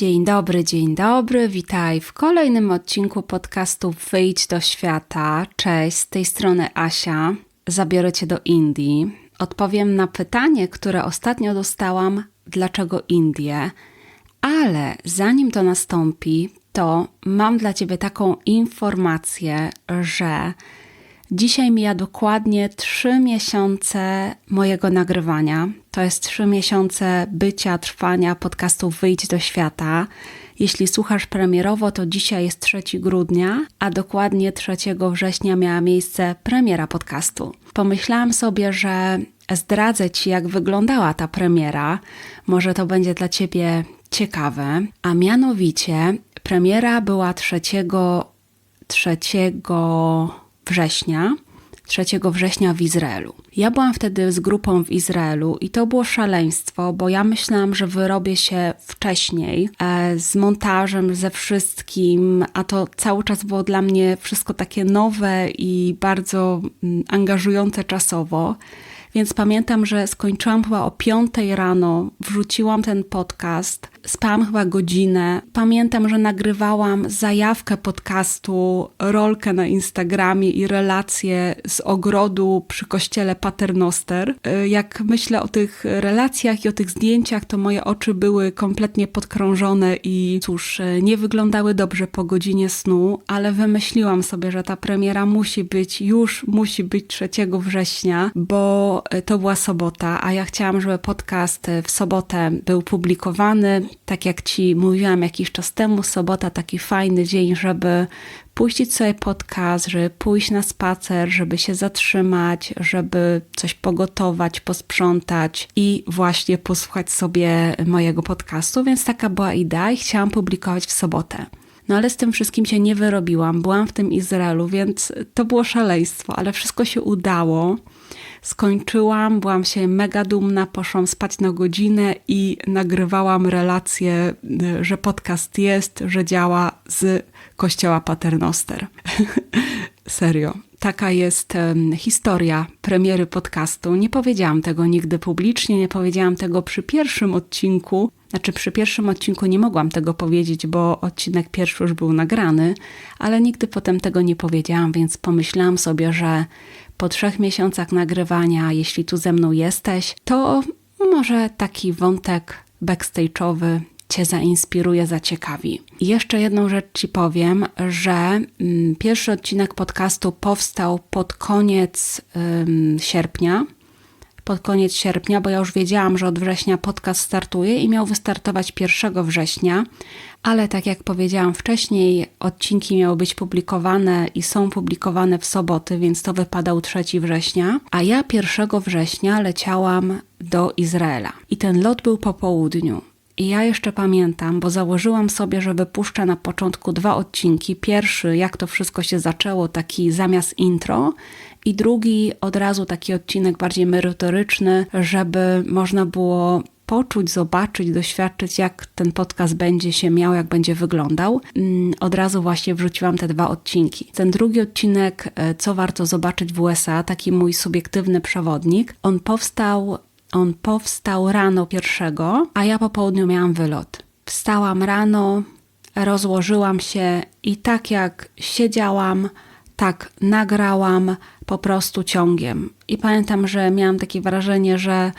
Dzień dobry, dzień dobry, witaj w kolejnym odcinku podcastu Wyjdź do świata. Cześć, z tej strony Asia. Zabiorę Cię do Indii. Odpowiem na pytanie, które ostatnio dostałam, dlaczego Indie? Ale zanim to nastąpi, to mam dla Ciebie taką informację, że Dzisiaj mija dokładnie trzy miesiące mojego nagrywania. To jest trzy miesiące bycia, trwania podcastu Wyjdź do świata. Jeśli słuchasz premierowo, to dzisiaj jest 3 grudnia, a dokładnie 3 września miała miejsce premiera podcastu. Pomyślałam sobie, że zdradzę Ci, jak wyglądała ta premiera. Może to będzie dla Ciebie ciekawe. A mianowicie premiera była 3, 3 września, 3 września w Izraelu. Ja byłam wtedy z grupą w Izraelu i to było szaleństwo, bo ja myślałam, że wyrobię się wcześniej e, z montażem, ze wszystkim, a to cały czas było dla mnie wszystko takie nowe i bardzo mm, angażujące czasowo. Więc pamiętam, że skończyłam chyba o 5 rano, wrzuciłam ten podcast, spałam chyba godzinę. Pamiętam, że nagrywałam zajawkę podcastu, rolkę na Instagramie i relacje z ogrodu przy kościele Paternoster. Y, jak myślę o tych relacjach i o tych zdjęciach, to moje oczy były kompletnie podkrążone i cóż, y, nie wyglądały dobrze po godzinie snu, ale wymyśliłam sobie, że ta premiera musi być, już musi być 3 września, bo E, to była sobota, a ja chciałam, żeby podcast w sobotę był publikowany. Tak jak Ci mówiłam jakiś czas temu, sobota taki fajny dzień, żeby puścić sobie podcast, żeby pójść na spacer, żeby się zatrzymać, żeby coś pogotować, posprzątać i właśnie posłuchać sobie mojego podcastu, więc taka była idea i chciałam publikować w sobotę. No ale z tym wszystkim się nie wyrobiłam. Byłam w tym Izraelu, więc to było szaleństwo, ale wszystko się udało skończyłam, byłam się mega dumna, poszłam spać na godzinę i nagrywałam relację, y, że podcast jest, że działa z kościoła Paternoster. Serio. Taka jest um, historia premiery podcastu. Nie powiedziałam tego nigdy publicznie, nie powiedziałam tego przy pierwszym odcinku. Znaczy, przy pierwszym odcinku nie mogłam tego powiedzieć, bo odcinek pierwszy już był nagrany, ale nigdy potem tego nie powiedziałam, więc pomyślałam sobie, że po trzech miesiącach nagrywania, jeśli tu ze mną jesteś, to może taki wątek backstage'owy Cię zainspiruje, zaciekawi. I jeszcze jedną rzecz Ci powiem, że mm, pierwszy odcinek podcastu powstał pod koniec ym, sierpnia pod koniec sierpnia, bo ja już wiedziałam, że od września podcast startuje i miał wystartować 1 września, ale tak jak powiedziałam wcześniej, odcinki miały być publikowane i są publikowane w soboty, więc to wypadał 3 września, a ja 1 września leciałam do Izraela i ten lot był po południu. I ja jeszcze pamiętam, bo założyłam sobie, że wypuszczę na początku dwa odcinki. Pierwszy, jak to wszystko się zaczęło, taki zamiast intro, i drugi od razu taki odcinek bardziej merytoryczny, żeby można było poczuć, zobaczyć, doświadczyć, jak ten podcast będzie się miał, jak będzie wyglądał. Mm, od razu właśnie wrzuciłam te dwa odcinki. Ten drugi odcinek, e, co warto zobaczyć w USA, taki mój subiektywny przewodnik, on powstał, on powstał rano pierwszego, a ja po południu miałam wylot. Wstałam rano, rozłożyłam się i tak jak siedziałam, tak nagrałam po prostu ciągiem. I pamiętam, że miałam takie wrażenie, że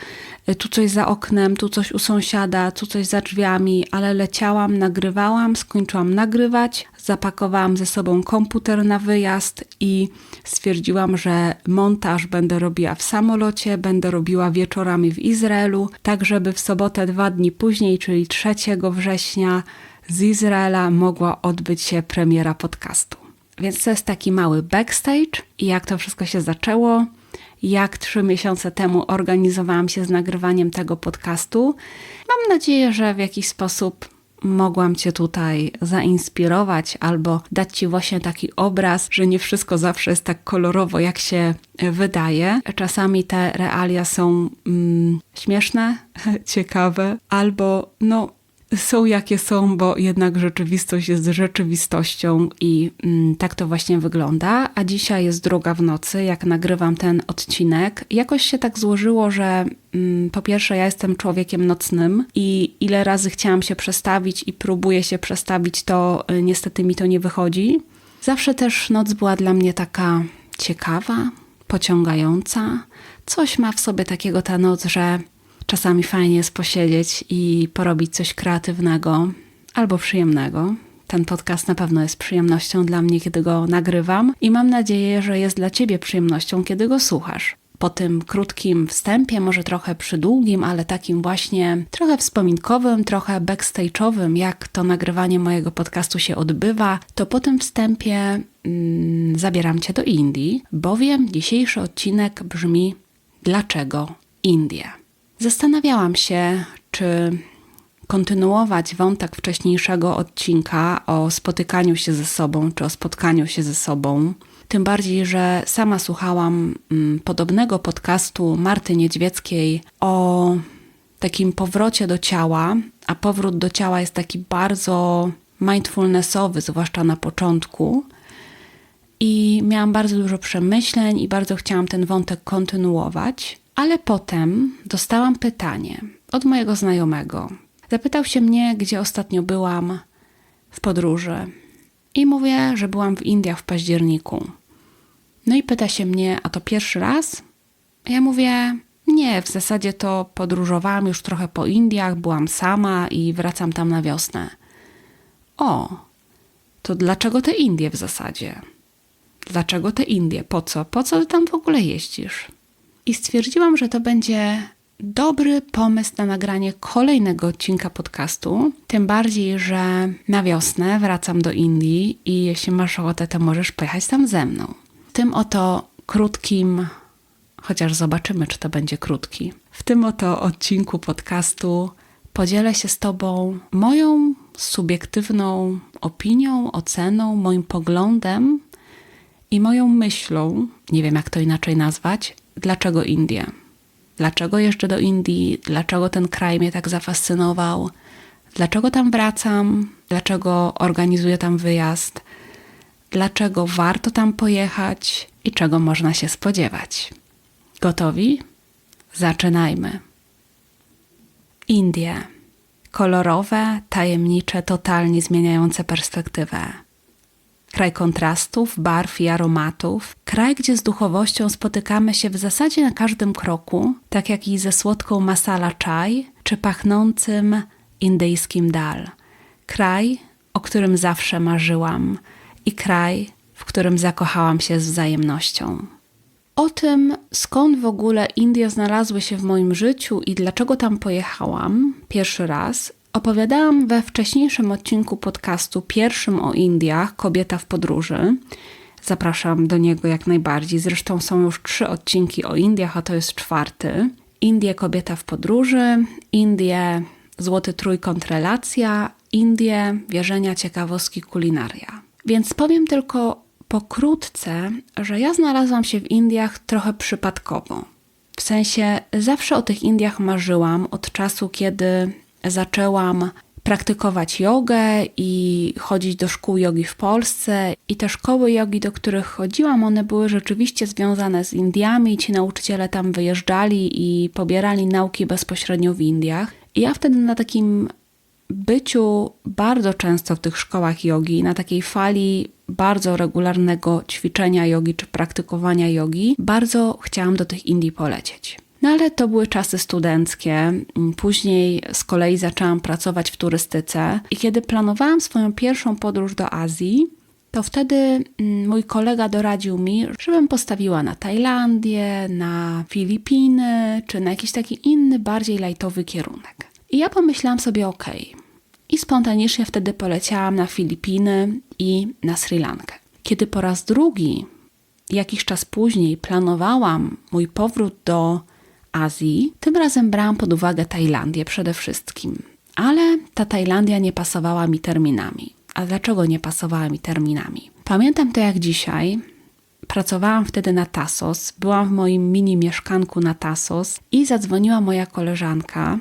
tu coś za oknem, tu coś u sąsiada, tu coś za drzwiami, ale leciałam, nagrywałam, skończyłam nagrywać, zapakowałam ze sobą komputer na wyjazd i stwierdziłam, że montaż będę robiła w samolocie, będę robiła wieczorami w Izraelu, tak żeby w sobotę dwa dni później, czyli 3 września z Izraela mogła odbyć się premiera podcastu. Więc to jest taki mały backstage i jak to wszystko się zaczęło, jak trzy miesiące temu organizowałam się z nagrywaniem tego podcastu. Mam nadzieję, że w jakiś sposób mogłam Cię tutaj zainspirować albo dać Ci właśnie taki obraz, że nie wszystko zawsze jest tak kolorowo, jak się wydaje. Czasami te realia są mm, śmieszne, ciekawe, albo no są jakie są, bo jednak rzeczywistość jest rzeczywistością i mm, tak to właśnie wygląda. A dzisiaj jest druga w nocy, jak nagrywam ten odcinek. Jakoś się tak złożyło, że mm, po pierwsze ja jestem człowiekiem nocnym i ile razy chciałam się przestawić i próbuję się przestawić, to y, niestety mi to nie wychodzi. Zawsze też noc była dla mnie taka ciekawa, pociągająca. Coś ma w sobie takiego ta noc, że czasami fajnie jest posiedzieć i porobić coś kreatywnego albo przyjemnego. Ten podcast na pewno jest przyjemnością dla mnie, kiedy go nagrywam, i mam nadzieję, że jest dla Ciebie przyjemnością, kiedy go słuchasz. Po tym krótkim wstępie, może trochę przydługim, ale takim właśnie trochę wspominkowym, trochę backstage'owym, jak to nagrywanie mojego podcastu się odbywa, to po tym wstępie mm, zabieram Cię do Indii, bowiem dzisiejszy odcinek brzmi Dlaczego Indie? Zastanawiałam się, czy kontynuować wątek wcześniejszego odcinka o spotykaniu się ze sobą, czy o spotkaniu się ze sobą. Tym bardziej, że sama słuchałam mm, podobnego podcastu Marty Niedźwieckiej o takim powrocie do ciała, a powrót do ciała jest taki bardzo mindfulnessowy, zwłaszcza na początku. I miałam bardzo dużo przemyśleń i bardzo chciałam ten wątek kontynuować. Ale potem dostałam pytanie od mojego znajomego. Zapytał się mnie, gdzie ostatnio byłam w podróży. I mówię, że byłam w Indiach w październiku. No i pyta się mnie, a to pierwszy raz? Ja mówię, nie, w zasadzie to podróżowałam już trochę po Indiach, byłam sama i wracam tam na wiosnę. O, to dlaczego te Indie w zasadzie? Dlaczego te Indie? Po co? Po co ty tam w ogóle jeździsz? I stwierdziłam, że to będzie dobry pomysł na nagranie kolejnego odcinka podcastu. Tym bardziej, że na wiosnę wracam do Indii i jeśli masz ochotę, to możesz pojechać tam ze mną. Tym oto krótkim, chociaż zobaczymy, czy to będzie krótki, w tym oto odcinku podcastu podzielę się z Tobą moją subiektywną opinią, oceną, moim poglądem i moją myślą, nie wiem jak to inaczej nazwać, dlaczego Indie? Dlaczego jeszcze do Indii? Dlaczego ten kraj mnie tak zafascynował? Dlaczego tam wracam? Dlaczego organizuję tam wyjazd? Dlaczego warto tam pojechać i czego można się spodziewać? Gotowi? Zaczynajmy. Indie. Kolorowe, tajemnicze, totalnie zmieniające perspektywę kraj kontrastów, barw i aromatów, kraj, gdzie z duchowością spotykamy się w zasadzie na każdym kroku, tak jak i ze słodką masala chai czy pachnącym indyjskim dal. Kraj, o którym zawsze marzyłam i kraj, w którym zakochałam się z wzajemnością. O tym, skąd w ogóle Indie znalazły się w moim życiu i dlaczego tam pojechałam pierwszy raz, Opowiadałam we wcześniejszym odcinku podcastu, pierwszym o Indiach, Kobieta w podróży. Zapraszam do niego jak najbardziej. Zresztą są już trzy odcinki o Indiach, a to jest czwarty. Indie, Kobieta w podróży, Indie, Złoty Trójkąt Relacja, Indie, Wierzenia, Ciekawostki, Kulinaria. Więc powiem tylko pokrótce, że ja znalazłam się w Indiach trochę przypadkowo. W sensie zawsze o tych Indiach marzyłam od czasu, kiedy zaczęłam praktykować jogę i chodzić do szkół jogi w Polsce. I te szkoły jogi, do których chodziłam, one były rzeczywiście związane z Indiami. Ci nauczyciele tam wyjeżdżali i pobierali nauki bezpośrednio w Indiach. I ja wtedy na takim byciu bardzo często w tych szkołach jogi, na takiej fali bardzo regularnego ćwiczenia jogi czy praktykowania jogi, bardzo chciałam do tych Indii polecieć. No ale to były czasy studenckie. Później z kolei zaczęłam pracować w turystyce i kiedy planowałam swoją pierwszą podróż do Azji, to wtedy mm, mój kolega doradził mi, żebym postawiła na Tajlandię, na Filipiny, czy na jakiś taki inny, bardziej lajtowy kierunek. I ja pomyślałam sobie, ok. I spontanicznie wtedy poleciałam na Filipiny i na Sri Lankę. Kiedy po raz drugi, jakiś czas później, planowałam mój powrót do Azji, tym razem brałam pod uwagę Tajlandię przede wszystkim. Ale ta Tajlandia nie pasowała mi terminami. A dlaczego nie pasowała mi terminami? Pamiętam to jak dzisiaj. Pracowałam wtedy na Tasos, byłam w moim mini mieszkanku na Tasos i zadzwoniła moja koleżanka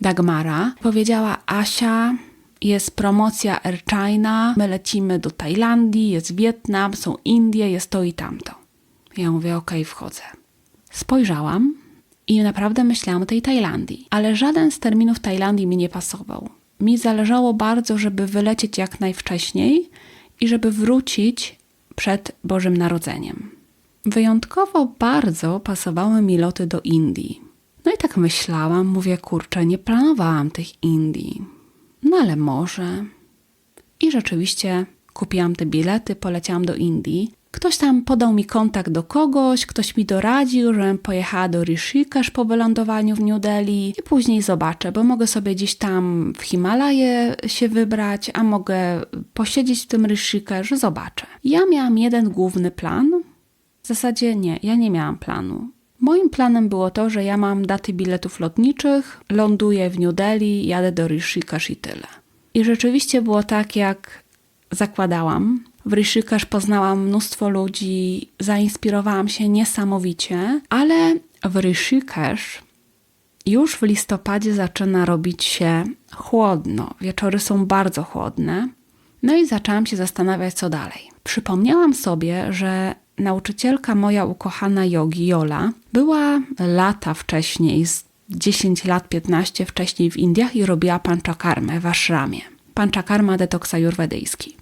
Dagmara, powiedziała Asia, jest promocja Air China, my lecimy do Tajlandii, jest Wietnam, są Indie, jest to i tamto. Ja mówię, okay, wchodzę. Spojrzałam i naprawdę myślałam o tej Tajlandii, ale żaden z terminów Tajlandii mi nie pasował. Mi zależało bardzo, żeby wylecieć jak najwcześniej i żeby wrócić przed Bożym Narodzeniem. Wyjątkowo bardzo pasowały mi loty do Indii. No i tak myślałam, mówię, kurczę, nie planowałam tych Indii. No ale może. I rzeczywiście kupiłam te bilety, poleciałam do Indii. Ktoś tam podał mi kontakt do kogoś, ktoś mi doradził, żebym pojechała do Rishikesh po wylądowaniu w New Delhi i później zobaczę, bo mogę sobie gdzieś tam w Himalaje się wybrać, a mogę posiedzieć w tym Rishikesh, zobaczę. Ja miałam jeden główny plan. W zasadzie nie, ja nie miałam planu. Moim planem było to, że ja mam daty biletów lotniczych, ląduję w New Delhi, jadę do Rishikesh i tyle. I rzeczywiście było tak, jak zakładałam. W Rishikesh poznałam mnóstwo ludzi, zainspirowałam się niesamowicie, ale w Rishikesh już w listopadzie zaczyna robić się chłodno. Wieczory są bardzo chłodne. No i zaczęłam się zastanawiać, co dalej. Przypomniałam sobie, że nauczycielka moja ukochana jogi, Jola, była lata wcześniej, z 10 lat, 15 wcześniej w Indiach i robiła panchakarmę w ashramie. Panchakarma detoks ajurwedyjski.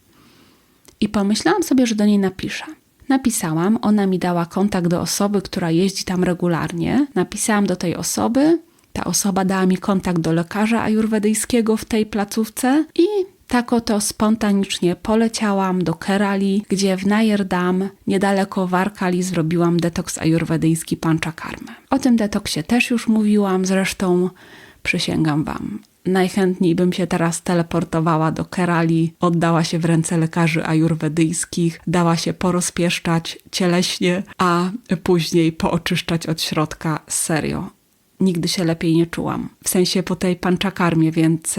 I pomyślałam sobie, że do niej napiszę. Napisałam, ona mi dała kontakt do osoby, która jeździ tam regularnie. Napisałam do tej osoby, ta osoba dała mi kontakt do lekarza ajurwedyjskiego w tej placówce i tak oto spontanicznie poleciałam do Kerali, gdzie w Najerdam, niedaleko Warkali, zrobiłam detoks ajurwedyjski panchakarmę. O tym detoksie też już mówiłam, zresztą przysięgam Wam, najchętniej bym się teraz teleportowała do Kerali, oddała się w ręce lekarzy ajurwedyjskich, dała się porozpieszczać cieleśnie, a później pooczyszczać od środka serio nigdy się lepiej nie czułam. W sensie po tej panczakarmie, więc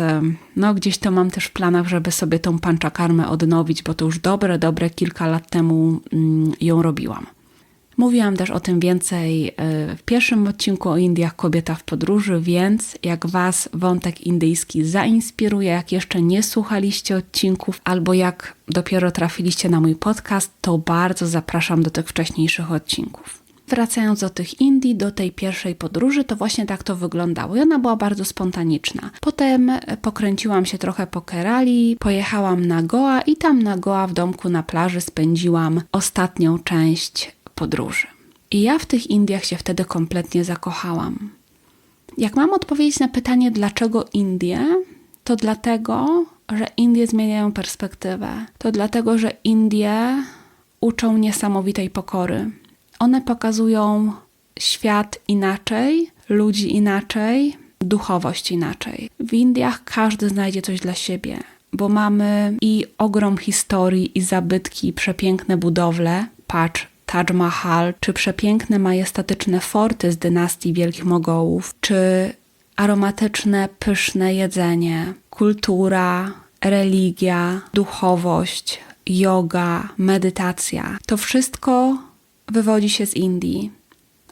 no gdzieś to mam też w planach, żeby sobie tą panczakarmę odnowić, bo to już dobre, dobre kilka lat temu mm, ją robiłam. Mówiłam też o tym więcej e, w pierwszym odcinku o Indiach Kobieta w podróży, więc jak Was wątek indyjski zainspiruje, jak jeszcze nie słuchaliście odcinków, albo jak dopiero trafiliście na mój podcast, to bardzo zapraszam do tych wcześniejszych odcinków. Wracając do tych Indii, do tej pierwszej podróży, to właśnie tak to wyglądało i ona była bardzo spontaniczna. Potem pokręciłam się trochę po Kerali, pojechałam na Goa i tam na Goa w domku na plaży spędziłam ostatnią część podróży. I ja w tych Indiach się wtedy kompletnie zakochałam. Jak mam odpowiedzieć na pytanie, dlaczego Indie, to dlatego, że Indie zmieniają perspektywę. To dlatego, że Indie uczą niesamowitej pokory one pokazują świat inaczej, ludzi inaczej, duchowość inaczej. W Indiach każdy znajdzie coś dla siebie, bo mamy i ogrom historii, i zabytki, i przepiękne budowle. Patrz, Taj Mahal, czy przepiękne, majestatyczne forty z dynastii Wielkich Mogołów, czy aromatyczne, pyszne jedzenie, kultura, religia, duchowość, yoga, medytacja. To wszystko wywodzi się z Indii.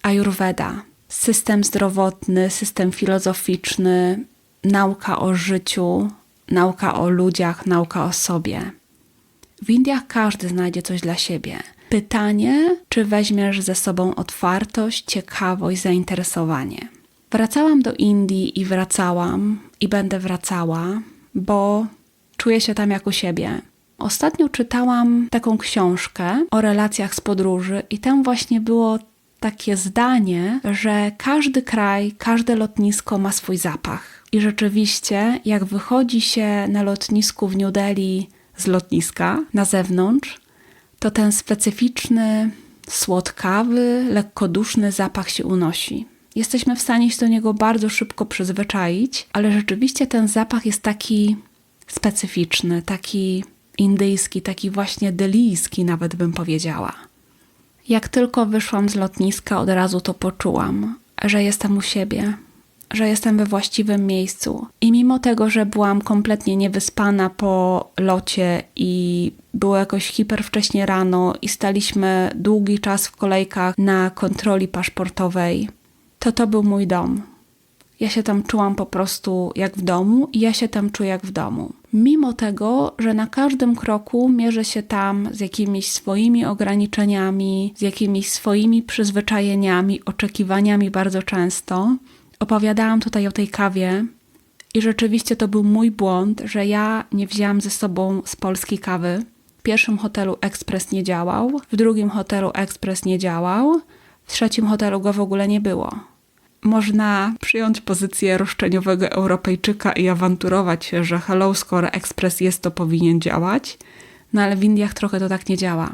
Ayurveda, system zdrowotny, system filozoficzny, nauka o życiu, nauka o ludziach, nauka o sobie. W Indiach każdy znajdzie coś dla siebie. Pytanie, czy weźmiesz ze sobą otwartość, ciekawość, zainteresowanie. Wracałam do Indii i wracałam i będę wracała, bo czuję się tam jak u siebie. Ostatnio czytałam taką książkę o relacjach z podróży, i tam właśnie było takie zdanie, że każdy kraj, każde lotnisko ma swój zapach. I rzeczywiście, jak wychodzi się na lotnisku w New Delhi z lotniska na zewnątrz, to ten specyficzny, słodkawy, lekkoduszny zapach się unosi. Jesteśmy w stanie się do niego bardzo szybko przyzwyczaić, ale rzeczywiście ten zapach jest taki specyficzny, taki indyjski, taki właśnie delijski, nawet bym powiedziała. Jak tylko wyszłam z lotniska, od razu to poczułam, że jestem u siebie, że jestem we właściwym miejscu. I mimo tego, że byłam kompletnie niewyspana po locie i było jakoś hiper wcześnie rano i staliśmy długi czas w kolejkach na kontroli paszportowej, to to był mój dom. Ja się tam czułam po prostu jak w domu i ja się tam czuję jak w domu. Mimo tego, że na każdym kroku mierzę się tam z jakimiś swoimi ograniczeniami, z jakimiś swoimi przyzwyczajeniami, oczekiwaniami bardzo często. Opowiadałam tutaj o tej kawie i rzeczywiście to był mój błąd, że ja nie wzięłam ze sobą z Polski kawy. W pierwszym hotelu ekspres nie działał, w drugim hotelu ekspres nie działał, w trzecim hotelu go w ogóle nie było można przyjąć pozycję roszczeniowego Europejczyka i awanturować się, że hello, skoro ekspres jest, to powinien działać. No ale w Indiach trochę to tak nie działa.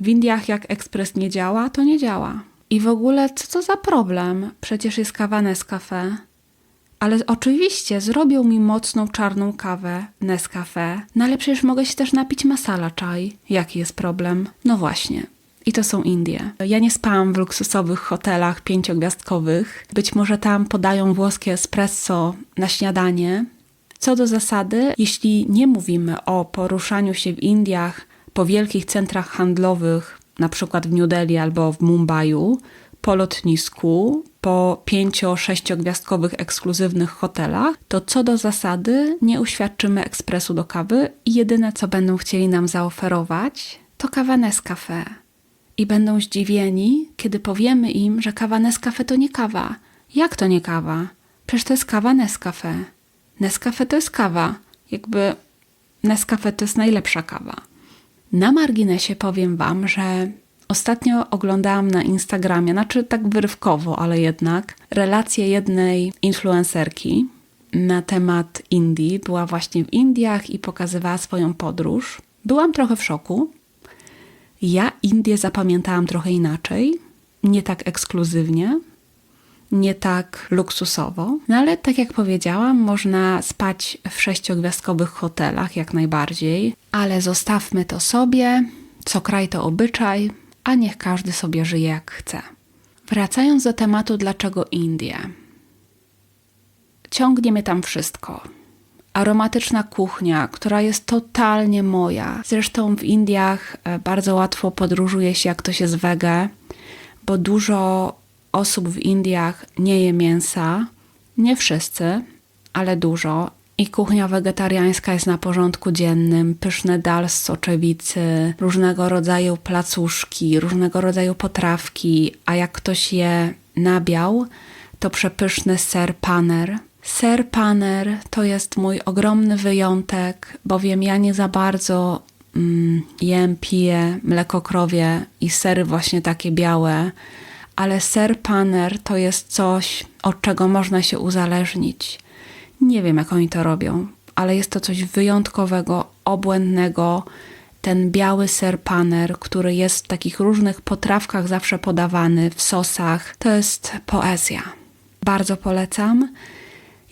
W Indiach jak ekspres nie działa, to nie działa. I w ogóle co to za problem? Przecież jest kawa Nescafe. Ale oczywiście zrobią mi mocną czarną kawę Nescafe. No ale przecież mogę się też napić masala chai. Jaki jest problem? No właśnie. I to są Indie. Ja nie spałam w luksusowych hotelach pięciogwiazdkowych. Być może tam podają włoskie espresso na śniadanie. Co do zasady, jeśli nie mówimy o poruszaniu się w Indiach po wielkich centrach handlowych, na przykład w New Delhi albo w Mumbai, po lotnisku, po pięcio-sześciogwiazdkowych ekskluzywnych hotelach, to co do zasady nie uświadczymy ekspresu do kawy i jedyne co będą chcieli nam zaoferować to kawa Nescafe i będą zdziwieni, kiedy powiemy im, że kawa Nescafe to nie kawa. Jak to nie kawa? Przecież to jest kawa Nescafe. Nescafe to jest kawa. Jakby Nescafe to jest najlepsza kawa. Na marginesie powiem Wam, że ostatnio oglądałam na Instagramie, znaczy tak wyrywkowo, ale jednak, relację jednej influencerki na temat Indii. Była właśnie w Indiach i pokazywała swoją podróż. Byłam trochę w szoku, ja Indię zapamiętałam trochę inaczej, nie tak ekskluzywnie, nie tak luksusowo, no ale tak jak powiedziałam, można spać w sześciogwiazdkowych hotelach jak najbardziej, ale zostawmy to sobie, co kraj to obyczaj, a niech każdy sobie żyje jak chce. Wracając do tematu, dlaczego Indie? Ciągnie mnie tam wszystko aromatyczna kuchnia, która jest totalnie moja. Zresztą w Indiach e, bardzo łatwo podróżuje się, jak to się z wege, bo dużo osób w Indiach nie je mięsa. Nie wszyscy, ale dużo. I kuchnia wegetariańska jest na porządku dziennym, pyszne dal z soczewicy, różnego rodzaju placuszki, różnego rodzaju potrawki, a jak ktoś je nabiał, to przepyszny ser paner, Ser paner to jest mój ogromny wyjątek, bowiem ja nie za bardzo mm, jem, piję mleko krowie i sery właśnie takie białe, ale ser paner to jest coś, od czego można się uzależnić. Nie wiem, jak oni to robią, ale jest to coś wyjątkowego, obłędnego. Ten biały ser paner, który jest w takich różnych potrawkach zawsze podawany, w sosach, to jest poezja. Bardzo polecam.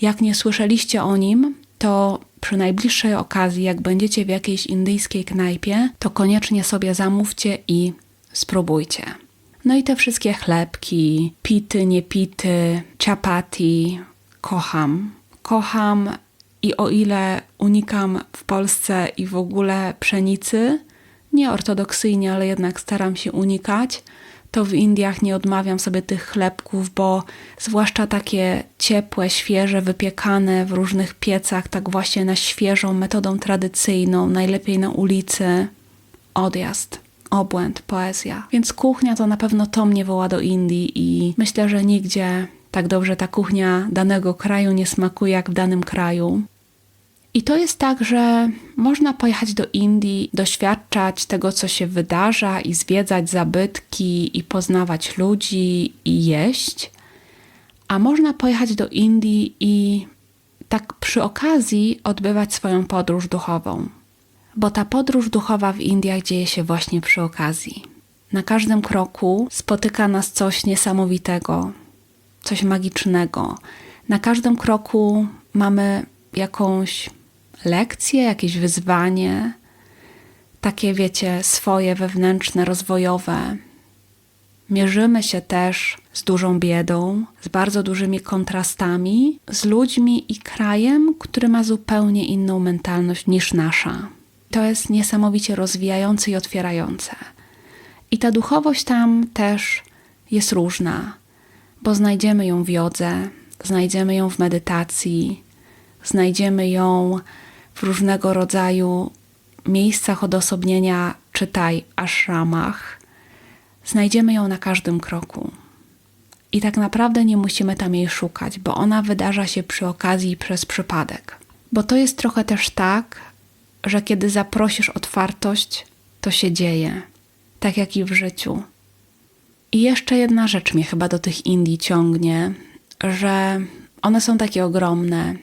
Jak nie słyszeliście o nim, to przy najbliższej okazji, jak będziecie w jakiejś indyjskiej knajpie, to koniecznie sobie zamówcie i spróbujcie. No i te wszystkie chlebki, pity, niepity, chapati, kocham. Kocham i o ile unikam w Polsce i w ogóle pszenicy, nie ortodoksyjnie, ale jednak staram się unikać, to w Indiach nie odmawiam sobie tych chlebków, bo zwłaszcza takie ciepłe, świeże, wypiekane w różnych piecach, tak właśnie na świeżą metodą tradycyjną, najlepiej na ulicy. Odjazd, obłęd, poezja. Więc kuchnia to na pewno to mnie woła do Indii i myślę, że nigdzie tak dobrze ta kuchnia danego kraju nie smakuje jak w danym kraju. I to jest tak, że można pojechać do Indii, doświadczać tego, co się wydarza, i zwiedzać zabytki, i poznawać ludzi, i jeść. A można pojechać do Indii i tak przy okazji odbywać swoją podróż duchową. Bo ta podróż duchowa w Indiach dzieje się właśnie przy okazji. Na każdym kroku spotyka nas coś niesamowitego, coś magicznego. Na każdym kroku mamy jakąś lekcje, jakieś wyzwanie, takie wiecie, swoje wewnętrzne, rozwojowe. Mierzymy się też z dużą biedą, z bardzo dużymi kontrastami, z ludźmi i krajem, który ma zupełnie inną mentalność niż nasza. To jest niesamowicie rozwijające i otwierające. I ta duchowość tam też jest różna, bo znajdziemy ją w jodze, znajdziemy ją w medytacji, znajdziemy ją w różnego rodzaju miejscach odosobnienia, czytaj ashramach. Znajdziemy ją na każdym kroku. I tak naprawdę nie musimy tam jej szukać, bo ona wydarza się przy okazji przez przypadek. Bo to jest trochę też tak, że kiedy zaprosisz otwartość, to się dzieje. Tak jak i w życiu. I jeszcze jedna rzecz mnie chyba do tych Indii ciągnie, że one są takie ogromne.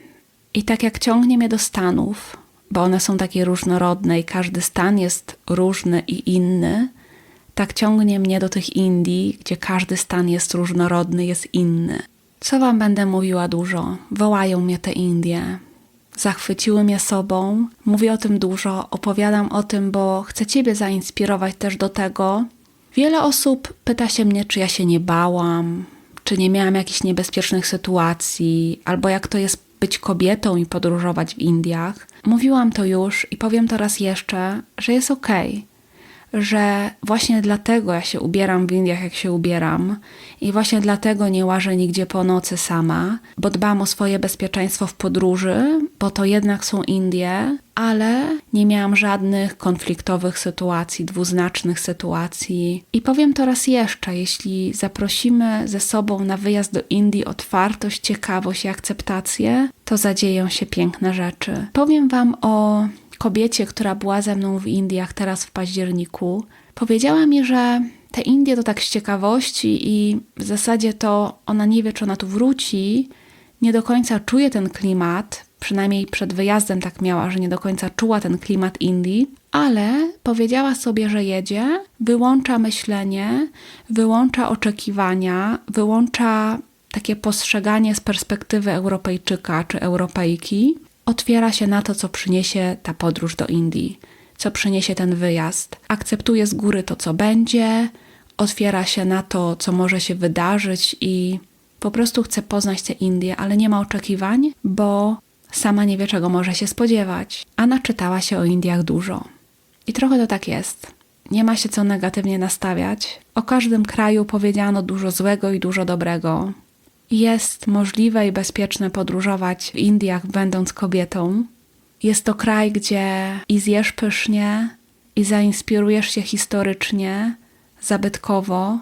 I tak jak ciągnie mnie do Stanów, bo one są takie różnorodne i każdy stan jest różny i inny, tak ciągnie mnie do tych Indii, gdzie każdy stan jest różnorodny, jest inny. Co wam będę mówiła dużo? Wołają mnie te Indie. Zachwyciły mnie sobą. Mówię o tym dużo, opowiadam o tym, bo chcę Ciebie zainspirować też do tego. Wiele osób pyta się mnie, czy ja się nie bałam, czy nie miałam jakichś niebezpiecznych sytuacji, albo jak to jest być kobietą i podróżować w Indiach. Mówiłam to już i powiem to raz jeszcze, że jest okej. Okay że właśnie dlatego ja się ubieram w Indiach, jak się ubieram, i właśnie dlatego nie łażę nigdzie po nocy sama, bo dbam o swoje bezpieczeństwo w podróży, bo to jednak są Indie, ale nie miałam żadnych konfliktowych sytuacji, dwuznacznych sytuacji. I powiem to raz jeszcze: jeśli zaprosimy ze sobą na wyjazd do Indii otwartość, ciekawość i akceptację, to zadzieją się piękne rzeczy. Powiem Wam o kobiecie, która była ze mną w Indiach teraz w październiku, powiedziała mi, że te Indie to tak z ciekawości i w zasadzie to ona nie wie, czy ona tu wróci, nie do końca czuje ten klimat, przynajmniej przed wyjazdem tak miała, że nie do końca czuła ten klimat Indii, ale powiedziała sobie, że jedzie, wyłącza myślenie, wyłącza oczekiwania, wyłącza takie postrzeganie z perspektywy Europejczyka czy Europejki otwiera się na to, co przyniesie ta podróż do Indii, co przyniesie ten wyjazd. Akceptuje z góry to, co będzie, otwiera się na to, co może się wydarzyć i po prostu chce poznać te Indie, ale nie ma oczekiwań, bo sama nie wie, czego może się spodziewać. A naczytała się o Indiach dużo. I trochę to tak jest. Nie ma się co negatywnie nastawiać. O każdym kraju powiedziano dużo złego i dużo dobrego jest możliwe i bezpieczne podróżować w Indiach, będąc kobietą. Jest to kraj, gdzie i zjesz pysznie, i zainspirujesz się historycznie, zabytkowo,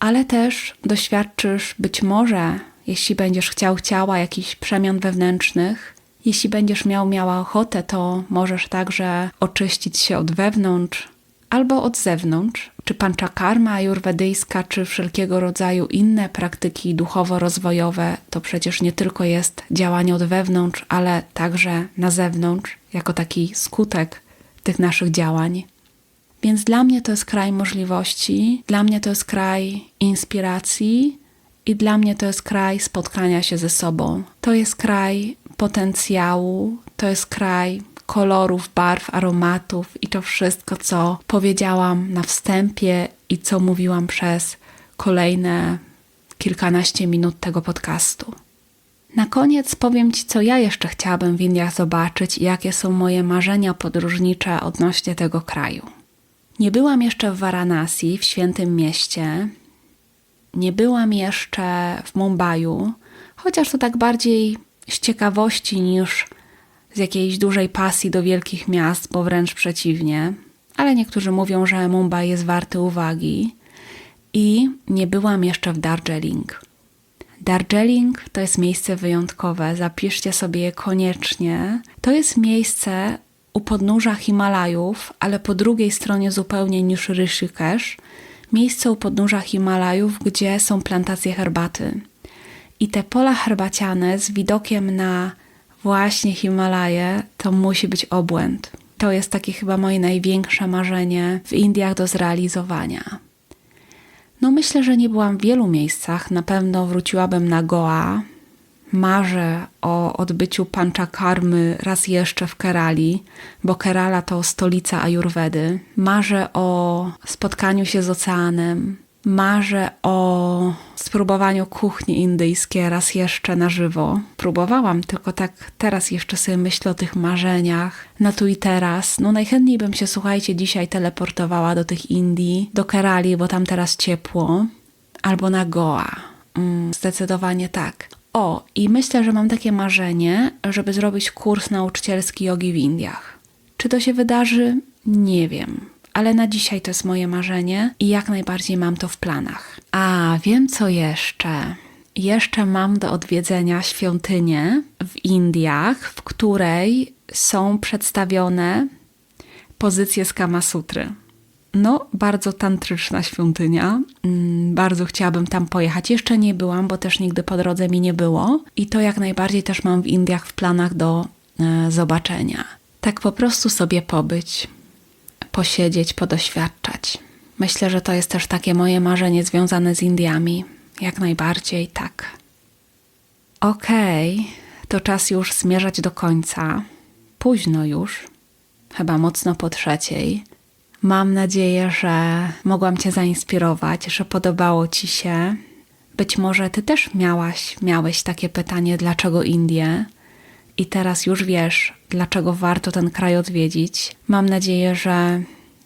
ale też doświadczysz być może, jeśli będziesz chciał, chciała jakichś przemian wewnętrznych. Jeśli będziesz miał, miała ochotę, to możesz także oczyścić się od wewnątrz albo od zewnątrz, czy panczakarma ajurwedyjska, czy wszelkiego rodzaju inne praktyki duchowo-rozwojowe, to przecież nie tylko jest działanie od wewnątrz, ale także na zewnątrz, jako taki skutek tych naszych działań. Więc dla mnie to jest kraj możliwości, dla mnie to jest kraj inspiracji i dla mnie to jest kraj spotkania się ze sobą. To jest kraj potencjału, to jest kraj kolorów, barw, aromatów i to wszystko, co powiedziałam na wstępie i co mówiłam przez kolejne kilkanaście minut tego podcastu. Na koniec powiem Ci, co ja jeszcze chciałabym w Indiach zobaczyć i jakie są moje marzenia podróżnicze odnośnie tego kraju. Nie byłam jeszcze w Varanasi, w świętym mieście. Nie byłam jeszcze w Mumbai, chociaż to tak bardziej z ciekawości niż z jakiejś dużej pasji do wielkich miast, bo wręcz przeciwnie. Ale niektórzy mówią, że Mumbai jest warty uwagi. I nie byłam jeszcze w Darjeeling. Darjeeling to jest miejsce wyjątkowe, zapiszcie sobie je koniecznie. To jest miejsce u podnóża Himalajów, ale po drugiej stronie zupełnie niż Rishikesh. Miejsce u podnóża Himalajów, gdzie są plantacje herbaty. I te pola herbaciane z widokiem na właśnie Himalaje, to musi być obłęd. To jest takie chyba moje największe marzenie w Indiach do zrealizowania. No myślę, że nie byłam w wielu miejscach. Na pewno wróciłabym na Goa. Marzę o odbyciu panchakarmy raz jeszcze w Kerali, bo Kerala to stolica Ajurwedy. Marzę o spotkaniu się z oceanem, Marzę o spróbowaniu kuchni indyjskiej raz jeszcze na żywo. Próbowałam, tylko tak teraz jeszcze sobie myślę o tych marzeniach na tu i teraz. No najchętniej bym się, słuchajcie, dzisiaj teleportowała do tych Indii, do Kerali, bo tam teraz ciepło, albo na Goa. Mm, zdecydowanie tak. O, i myślę, że mam takie marzenie, żeby zrobić kurs nauczycielski jogi w Indiach. Czy to się wydarzy? Nie wiem. Ale na dzisiaj to jest moje marzenie i jak najbardziej mam to w planach. A wiem co jeszcze. Jeszcze mam do odwiedzenia świątynię w Indiach, w której są przedstawione pozycje z Kama Sutry. No, bardzo tantryczna świątynia. Mm, Bardzo chciałabym tam pojechać. Jeszcze nie byłam, bo też nigdy po drodze mi nie było. I to jak najbardziej też mam w Indiach w planach do e, zobaczenia. Tak po prostu sobie pobyć, posiedzieć, podoświadczać. Myślę, że to jest też takie moje marzenie związane z Indiami. Jak najbardziej tak. Okej, to czas już zmierzać do końca. Późno już, chyba mocno po trzeciej. Mam nadzieję, że mogłam Cię zainspirować, że podobało Ci się. Być może Ty też miałaś, miałeś takie pytanie, dlaczego Indie? I teraz już wiesz, dlaczego warto ten kraj odwiedzić. Mam nadzieję, że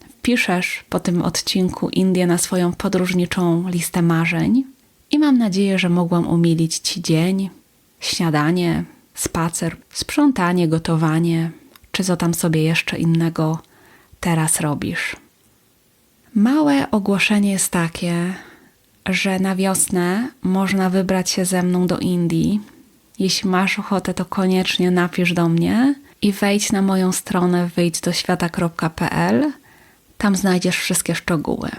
wpiszesz po tym odcinku Indię na swoją podróżniczą listę marzeń. I mam nadzieję, że mogłam umilić Ci dzień, śniadanie, spacer, sprzątanie, gotowanie, czy co tam sobie jeszcze innego teraz robisz. Małe ogłoszenie jest takie, że na wiosnę można wybrać się ze mną do Indii. Jeśli masz ochotę, to koniecznie napisz do mnie i wejdź na moją stronę wyjdźdoświata.pl. Tam znajdziesz wszystkie szczegóły.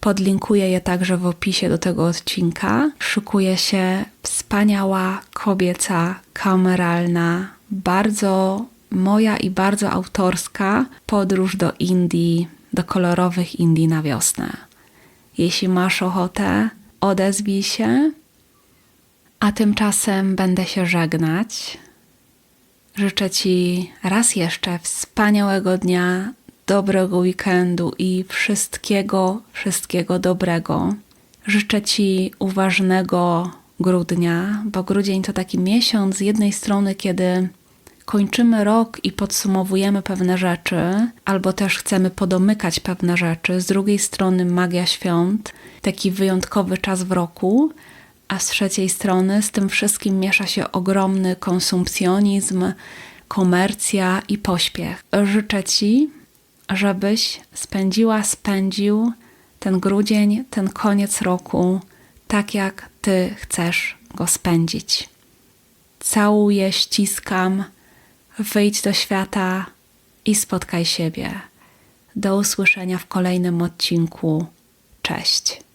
Podlinkuję je także w opisie do tego odcinka. Szykuje się wspaniała, kobieca, kameralna, bardzo moja i bardzo autorska podróż do Indii, do kolorowych Indii na wiosnę. Jeśli masz ochotę, odezwij się, a tymczasem będę się żegnać. Życzę Ci raz jeszcze wspaniałego dnia, dobrego weekendu i wszystkiego, wszystkiego dobrego. Życzę Ci uważnego grudnia, bo grudzień to taki miesiąc z jednej strony, kiedy kończymy rok i podsumowujemy pewne rzeczy, albo też chcemy podomykać pewne rzeczy. Z drugiej strony magia świąt, taki wyjątkowy czas w roku, a z trzeciej strony z tym wszystkim miesza się ogromny konsumpcjonizm, komercja i pośpiech. Życzę Ci, żebyś spędziła, spędził ten grudzień, ten koniec roku tak, jak Ty chcesz go spędzić. Całuję, ściskam, wyjdź do świata i spotkaj siebie. Do usłyszenia w kolejnym odcinku. Cześć.